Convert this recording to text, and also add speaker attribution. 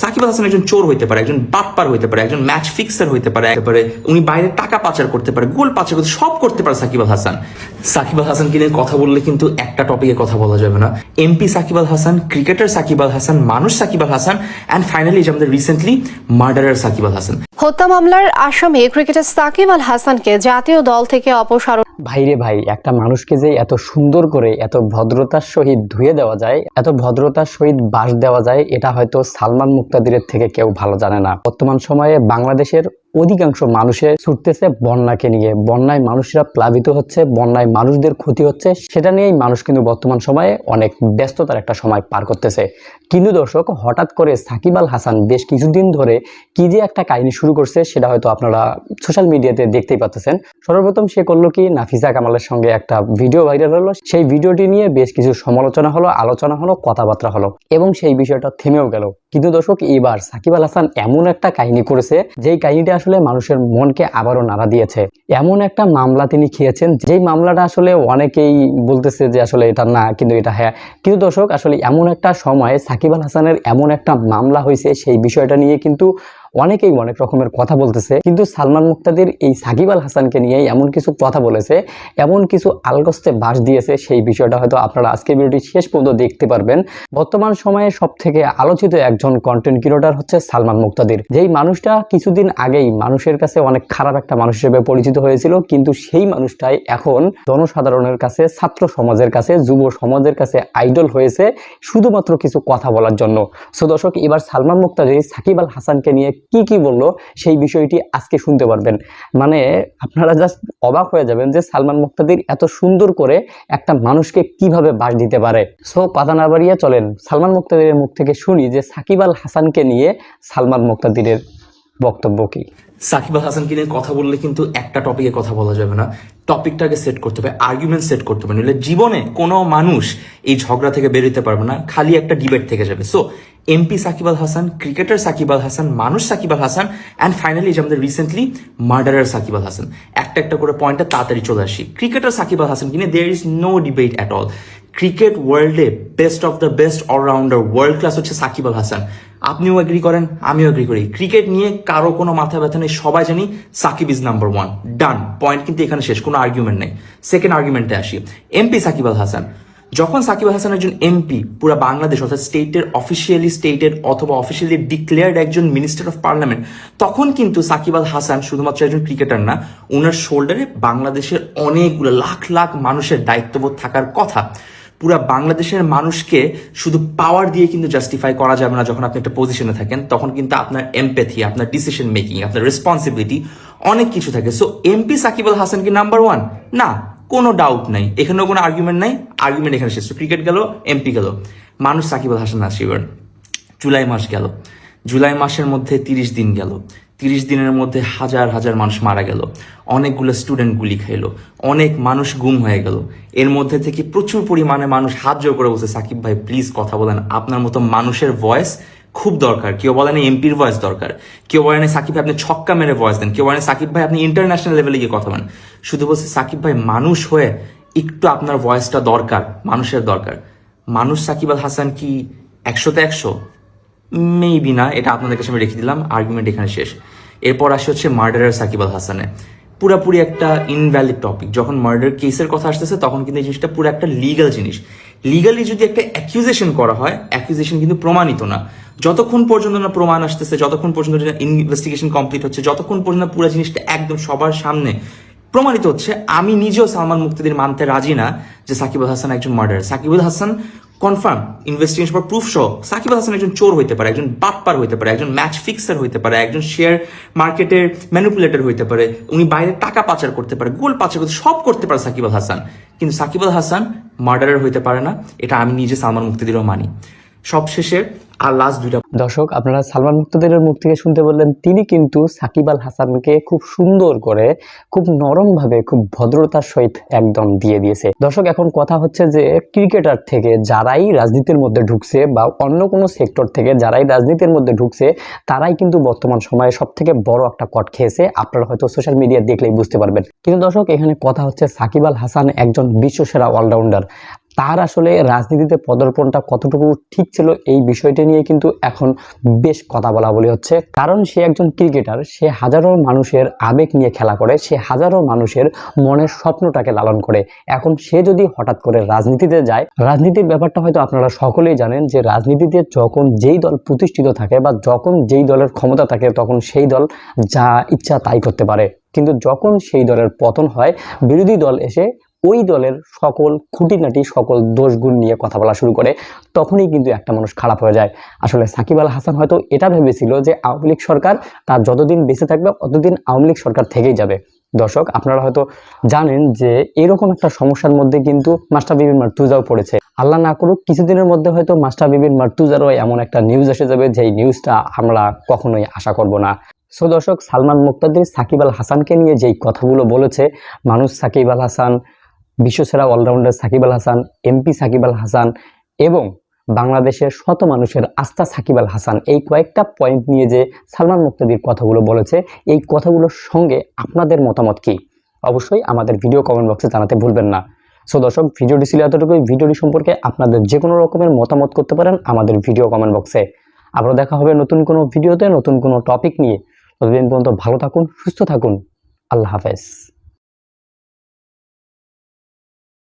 Speaker 1: সাকিব হাসান একজন চোর হইতে পারে একজন বাটপার হইতে পারে একজন ম্যাচ ফিক্সার হইতে পারে পারে উনি বাইরে টাকা পাচার করতে পারে গোল পাচার করতে সব করতে পারে সাকিব আল হাসান। সাকিব আল হাসানকে নিয়ে কথা বললে কিন্তু একটা টপিকে কথা বলা যাবে না। এমপি সাকিব আল হাসান ক্রিকেটার সাকিব আল হাসান মানুষ সাকিব আল হাসান অ্যান্ড ফাইনালি আমাদের রিসেন্টলি মার্ডারার সাকিব আল হাসান।
Speaker 2: হত্যা মামলার আসামি ক্রিকেটার সাকিব আল হাসানকে জাতীয় দল থেকে অপসারণ
Speaker 3: ভাইরে ভাই একটা মানুষকে যে এত সুন্দর করে এত ভদ্রতার সহিত ধুয়ে দেওয়া যায় এত ভদ্রতার সহিত বাস দেওয়া যায় এটা হয়তো সালমান মুক্তাদিরের থেকে কেউ ভালো জানে না। বর্তমান সময়ে বাংলাদেশের অধিকাংশ মানুষের ছুটতেছে বন্যাকে নিয়ে। বন্যায় মানুষরা প্লাবিত হচ্ছে, বন্যায় মানুষদের ক্ষতি হচ্ছে। সেটা নিয়েই মানুষ কিন্তু বর্তমান সময়ে অনেক ব্যস্ততার একটা সময় পার করতেছে। কিন্তু দর্শক, হঠাৎ করে সাকিব আল হাসান বেশ কিছুদিন ধরে কি যে একটা কাহিনী শুরু করছে সেটা হয়তো আপনারা সোশ্যাল মিডিয়াতে দেখতেই পাচ্ছেন সর্বপ্রথম সে করল কি? নাফিসা কামালের সঙ্গে একটা ভিডিও ভাইরাল হলো। সেই ভিডিওটি নিয়ে বেশ কিছু সমালোচনা হলো, আলোচনা হলো, কথাবার্তা হলো এবং সেই বিষয়টা থেমেও গেল। কিন্তু দর্শক, এবার সাকিব আল হাসান এমন একটা কাহিনী করেছে, যেই কাহিনীটা আসলে মানুষের মনকে আবারও নাড়া দিয়েছে। এমন একটা মামলা তিনি খেয়েছেন, যেই মামলাটা আসলে অনেকেই বলতেছে যে আসলে এটা না, কিন্তু এটা হ্যাঁ। কিন্তু দর্শক, আসলে এমন একটা সময় সাকিব আল হাসানের এমন একটা মামলা হয়েছে, সেই বিষয়টা নিয়ে কিন্তু অনেকেই অনেক রকমের কথা বলতেছে, কিন্তু সালমান মুক্তাদির এই সাকিব আল হাসানকে নিয়ে এমন কিছু কথা বলেছে, এমন কিছু আলগস্তে বাস দিয়েছে, সেই বিষয়টা হয়তো আপনারা আজকে ভিডিওটি শেষ পর্যন্ত দেখতে পারবেন। বর্তমান সময়ে সব থেকে আলোচিত একজন কন্টেন্ট ক্রিয়েটর হচ্ছে সালমান মুক্তাদির। যেই মানুষটা কিছুদিন আগেই মানুষের কাছে অনেক খারাপ একটা মানুষ হিসেবে পরিচিত হয়েছিল, কিন্তু সেই মানুষটাই এখন জনসাধারণের কাছে, ছাত্র সমাজের কাছে, যুব সমাজের কাছে আইডল হয়েছে, শুধুমাত্র কিছু কথা বলার জন্য। সো দর্শক, এবার সালমান মুক্তাদির সাকিব আল হাসানকে নিয়ে কি কি বলল সেই বিষয়টি আজকে শুনতে পারবেন। মানে আপনারা জাস্ট অবাক হয়ে যাবেন যে সালমান মুক্তাদির এত সুন্দর করে একটা মানুষকে কীভাবে বাস দিতে পারে। সো কথা না বাড়িয়ে চলেন, সালমান মুক্তাদিরের মুখ থেকে শুনি যে সাকিব আল হাসানকে নিয়ে সালমান মুক্তাদিরের বক্তব্য কি?
Speaker 1: সাকিব আল হাসানকে নিয়ে কথা বললে কিন্তু একটা টপিকে কথা বলা যাবে না। টপিকটাকে সেট করতে হবে আর্গুমেন্ট সেট করতে হবে। নইলে জীবনে কোনো মানুষ এই ঝগড়া থেকে বেরোতে পারবে না, খালি একটা ডিবেট থেকে যাবে। So MP Shakib Al Hasan cricketer Shakib Al Hasan মানুষ সাকিব আল হাসান অ্যান্ড ফাইনালি যে আমাদের রিসেন্টলি মার্ডারার সাকিব আল হাসান একটা একটা করে পয়েন্টটা তাড়াতাড়ি চলে আসি। ক্রিকেটার সাকিব আল হাসান কিনে there is no debate at all cricket ওয়ার্ল্ডে best of the best allrounder world class হচ্ছে সাকিব আল হাসান আপনিও এগ্রি করেন, আমিও এগ্রি করি। ক্রিকেট নিয়ে কারও কোনো মাথা ব্যথা নেই, সবাই জানি Shakib is number one done point কিন্তু এখানে শেষ, কোনো আর্গুমেন্ট নেই। সেকেন্ড আর্গুমেন্টে আসি। এমপি সাকিব আল হাসান যখন সাকিব হাসান একজন এমপি, পুরো বাংলাদেশ, অর্থাৎ স্টেটের অফিসিয়ালি স্টেটের অথবা অফিসিয়ালি ডিক্লেয়ার্ড একজন মিনিস্টার অফ পার্লামেন্ট তখন কিন্তু সাকিব আল হাসান শুধুমাত্র একজন ক্রিকেটার না ওনার শোল্ডারে বাংলাদেশের অনেকগুলো লাখ লাখ মানুষের দায়িত্ববোধ থাকার কথা। পুরো বাংলাদেশের মানুষকে শুধু পাওয়ার দিয়ে কিন্তু জাস্টিফাই করা যাবে না যখন আপনি একটা পজিশনে থাকেন, তখন কিন্তু আপনার এমপ্যাথি আপনার ডিসিশন মেকিং আপনার রেসপন্সিবিলিটি অনেক কিছু থাকে। সো এমপি সাকিব আল হাসান কি নাম্বার ওয়ান না। কোনো ডাউট নাই। এখানেও কোনো আর্গুমেন্ট নাই। আর্গুমেন্ট এখানে শেষ। ক্রিকেট গেল এমপি গেল। মানুষ সাকিব আল হাসান আসিবার জুলাই মাস গেল। জুলাই মাসের মধ্যে তিরিশ দিন গেল। তিরিশ দিনের মধ্যে হাজার হাজার মানুষ মারা গেল। অনেকগুলো স্টুডেন্ট গুলি খাইলো। অনেক মানুষ গুম হয়ে গেল। এর মধ্যে থেকে প্রচুর পরিমাণে মানুষ হাত জোর করে বসে সাকিব ভাই প্লিজ কথা বলেন। আপনার মতো মানুষের ভয়েস খুব দরকার। কেউ বলেন এমপির ভয়েস দরকার। কেউ বলেন সাকিব ভাই আপনি ছক্কা মেরে ভয়েস দেন। কেউ বলেন সাকিব ভাই আপনি ইন্টারন্যাশনাল লেভেলে গিয়ে কথা বলেন। শুধু বলছে সাকিব ভাই মানুষ হয়ে একটু আপনার ভয়েসটা দরকার, মানুষের দরকার। মানুষ সাকিব আল হাসান কি একশোতে একশো? মেবি না, এটা আপনাদের কাছে আমি রেখে দিলাম আর্গুমেন্ট এখানে শেষ। এরপর আসে হচ্ছে মার্ডারার সাকিব আল হাসানে। পুরাপুরি একটা ইনভ্যালিড টপিক যখন মার্ডার কেসের কথা আসতেছে, তখন কিন্তু এই জিনিসটা পুরো একটা লিগাল জিনিস। লিগালি যদি একটা অ্যাকিউজেশন করা হয় অ্যাকিউজেশন কিন্তু প্রমাণিত না। যতক্ষণ পর্যন্ত না প্রমাণ আসতেছে, যতক্ষণ পর্যন্ত ইনভেস্টিগেশন কমপ্লিট হচ্ছে, যতক্ষণ পর্যন্ত পুরো জিনিসটা একদম সবার সামনে প্রমাণিত হচ্ছে, আমি নিজেও সালমান মুক্তিদের মানতে রাজি না। যে সাকিব আল হাসান একজন murder. Shakibul Hasan confirm investigation পর প্রুফ সহ সাকিব আল হাসান একজন চোর হইতে পারে, একজন বাটপার হইতে পারে, একজন ম্যাচ ফিক্সার হইতে পারে, একজন শেয়ার মার্কেটের ম্যানিপুলেটর হইতে পারে, উনি বাইরে টাকা পাচার করতে পারে, গোল পাচার করতে, সব করতে পারে সাকিব আল হাসান। কিন্তু সাকিব আল হাসান মার্ডারের হইতে পারে না, এটা আমি নিজে সালমান মুক্তিদিরও মানি। সবশেষে আর লাস্ট দুইটা
Speaker 3: দর্শক, আপনারা সালমান মুক্তাদিরের মুখ থেকে শুনতে বললেন, তিনি কিন্তু সাকিব আল হাসানকে খুব সুন্দর করে, খুব খুব ভদ্রতার সহিত একদম দিয়ে দিয়েছে। দর্শক, এখন কথা হচ্ছে যে, ক্রিকেটার থেকে যারাই রাজনীতির মধ্যে ঢুকছে বা অন্য কোনো সেক্টর থেকে যারাই রাজনীতির মধ্যে ঢুকছে, তারাই কিন্তু বর্তমান সময়ে সব থেকে বড় একটা কট খেয়েছে। আপনারা হয়তো সোশ্যাল মিডিয়া দেখলেই বুঝতে পারবেন। কিন্তু দর্শক, এখানে কথা হচ্ছে সাকিব আল হাসান একজন বিশ্বসেরা অলরাউন্ডার তার আসলে রাজনীতিতে পদার্পণটা কতটুকু ঠিক ছিল এই বিষয়টি নিয়ে কিন্তু এখন বেশ কথা বলা বলি হচ্ছে। কারণ সে একজন ক্রিকেটার, সে হাজারো মানুষের আবেগ নিয়ে খেলা করে, সে হাজারো মানুষের মনের স্বপ্নটাকে লালন করে। এখন সে যদি হঠাৎ করে রাজনীতিতে যায়, রাজনীতির ব্যাপারটা হয়তো আপনারা সকলেই জানেন যে রাজনীতিতে যখন যেই দল প্রতিষ্ঠিত থাকে বা যখন যেই দলের ক্ষমতা থাকে, তখন সেই দল যা ইচ্ছা তাই করতে পারে। কিন্তু যখন সেই দলের পতন হয়, বিরোধী দল এসে ওই দলের সকল খুঁটিনাটি, সকল দোষগুণ নিয়ে কথা বলা শুরু করে, তখনই কিন্তু একটা মানুষ খারাপ হয়ে যায়। আসলে সাকিব আল হাসান হয়তো এটা ভেবেছিল যে আওয়ামী লীগ সরকার তার যতদিন বেঁচে থাকবে ততদিন আওয়ামী লীগ সরকার থেকেই যাবে। দর্শক, আপনারা হয়তো জানেন যে এরকম একটা সমস্যার মধ্যে কিন্তু মাস্টার বিবিন মার্তুজাও পড়েছে। আল্লাহ না করুক, কিছুদিনের মধ্যে হয়তো মাস্টার বিবিন মার্তুজারও এমন একটা নিউজ এসে যাবে যেই নিউজটা আমরা কখনোই আশা করব না। সো দর্শক, সালমান মুক্তাদির সাকিব আল হাসানকে নিয়ে যেই কথাগুলো বলেছে, মানুষ সাকিব আল হাসান বিশ্বসেরা অলরাউন্ডার সাকিব আল হাসান, এমপি সাকিব আল হাসান এবং বাংলাদেশের শত মানুষের আস্থা সাকিব আল হাসান এই কয়েকটা পয়েন্ট নিয়ে যে সালমান মুক্তাদির কথাগুলো বলেছে, এই কথাগুলোর সঙ্গে আপনাদের মতামত কি? অবশ্যই আমাদের ভিডিও কমেন্ট বক্সে জানাতে ভুলবেন না। সো দর্শক, ভিডিওটি ছিল এতটুকুই। ভিডিওটি সম্পর্কে আপনাদের যে কোনো রকমের মতামত করতে পারেন আমাদের ভিডিও কমেন্ট বক্সে আবার দেখা হবে নতুন কোনো ভিডিওতে নতুন কোনো টপিক নিয়ে। ততদিন পর্যন্ত ভালো থাকুন, সুস্থ থাকুন। আল্লাহ হাফেজ।